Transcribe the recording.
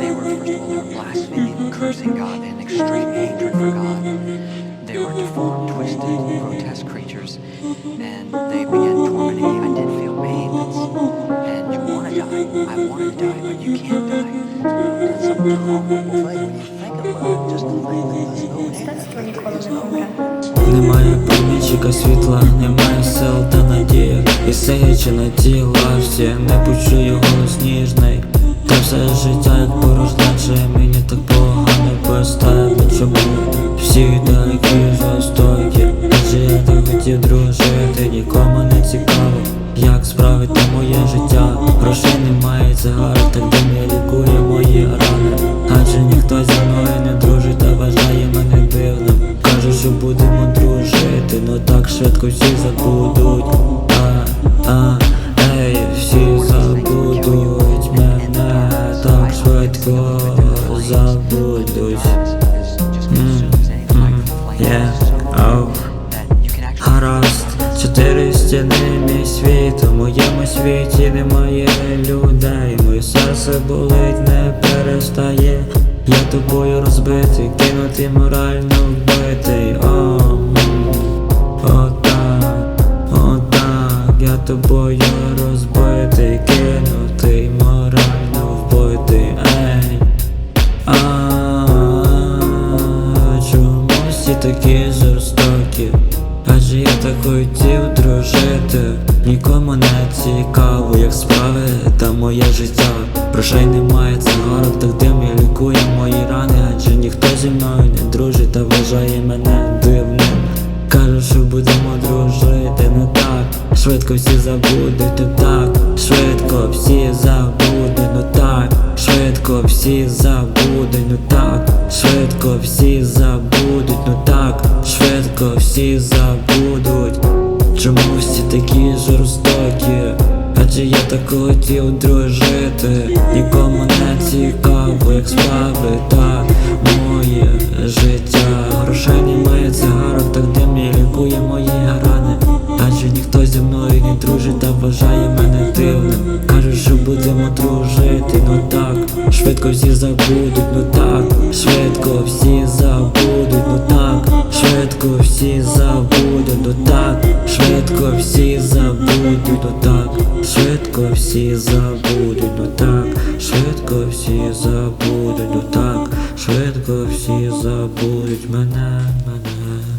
They were, first of all, they were blaspheming, cursing God, and extreme hatred for God. They were deformed, twisted, grotesque creatures, and they began tormenting me. I did feel pain, that's, and you want to die. I wanted to die, but you can't die. That's a horrible thing when you think about it. Just to think that there's no end. Мистецтво ніколи не помре. Немає промінчика світла, немає сил та надії І сеячи на ті лавці, не почую голос ніжний. Та все життя як порожнече, мені так погано тебе Чому всі такі жорстокі, адже я так хотів дружити, нікому не цікаво як справи та моє життя. Грошей немає, цигарок, так де не лікує мої рани. Адже ніхто зі мною не дружить та вважає мене дивним. Кажуть, що будемо дружити, но так швидко всі забудуть А, ей, всі забудуть мене Так швидко забудуть. Гаразд, чотири стіни мій світ У моєму світі немає людей. Моє серце болить, не перестає. Я тобою розбитий, кинутий морально вбитий тобою розбитий, кинутий, морально вбитий, ей а чому всі такі жорстокі? Адже я так хотів дружити, нікому не цікаво, як справи та моє життя. Грошей немає, цигарок, так дим і лікує мої рани, адже ніхто зі мною не дружить та вважає мене дивним. Кажуть, що будемо дружити, ну так, швидко всі забудуть, ну так, швидко всі забудуть, ну так, швидко всі забудуть, ну так, швидко всі забудуть, ну так, швидко всі забудуть. Чому всі такі жорстокі? Адже я так хотів дружити, нікому не цікаво, як справи та дружить та вважає мене дивним. Кажуть, що будемо дружити, ну так, швидко всі забудуть, ну так, швидко всі забудуть, ну так, швидко всі забудуть, ну так, швидко всі забудуть, ну так, швидко всі забудуть, ну так, швидко всі забудуть, ну так, швидко всі забудуть мене, мене.